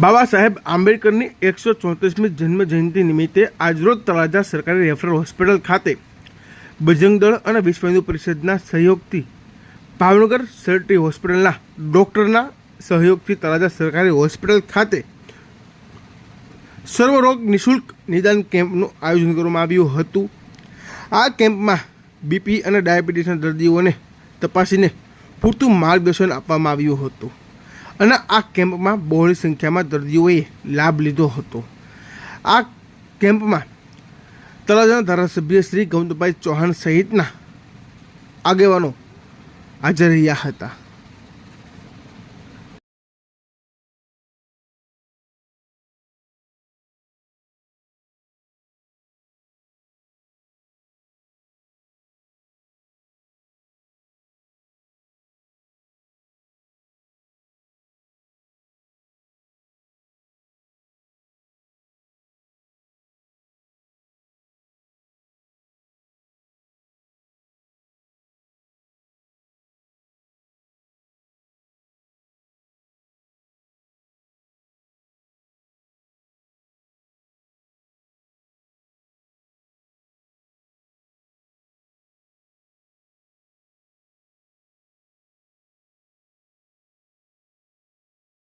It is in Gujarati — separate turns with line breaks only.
બાબા સાહેબ આંબેડકરની એકસો ચોત્રીસમી જન્મ જયંતિ નિમિત્તે આજરોજ તળાજા સરકારી રેફરલ હોસ્પિટલ ખાતે બજરંગ દળ અને વિશ્વ હિન્દુ પરિષદના સહયોગથી ભાવનગર સરટી હોસ્પિટલના ડૉક્ટરના સહયોગથી તળાજા સરકારી હોસ્પિટલ ખાતે સર્વરોગ નિઃશુલ્ક નિદાન કેમ્પનું આયોજન કરવામાં આવ્યું હતું. આ કેમ્પમાં બીપી અને ડાયાબિટીસના દર્દીઓને તપાસીને પૂરતું માર્ગદર્શન આપવામાં આવ્યું હતું. અને આ કેમ્પમાં બહોળી સંખ્યામાં દર્દીઓએ લાભ લીધો હતો. આ કેમ્પમાં તળાજાના ધારાસભ્ય શ્રી ગૌતમભાઈ ચૌહાણ સહિતના આગેવાનો હાજર રહ્યા હતા.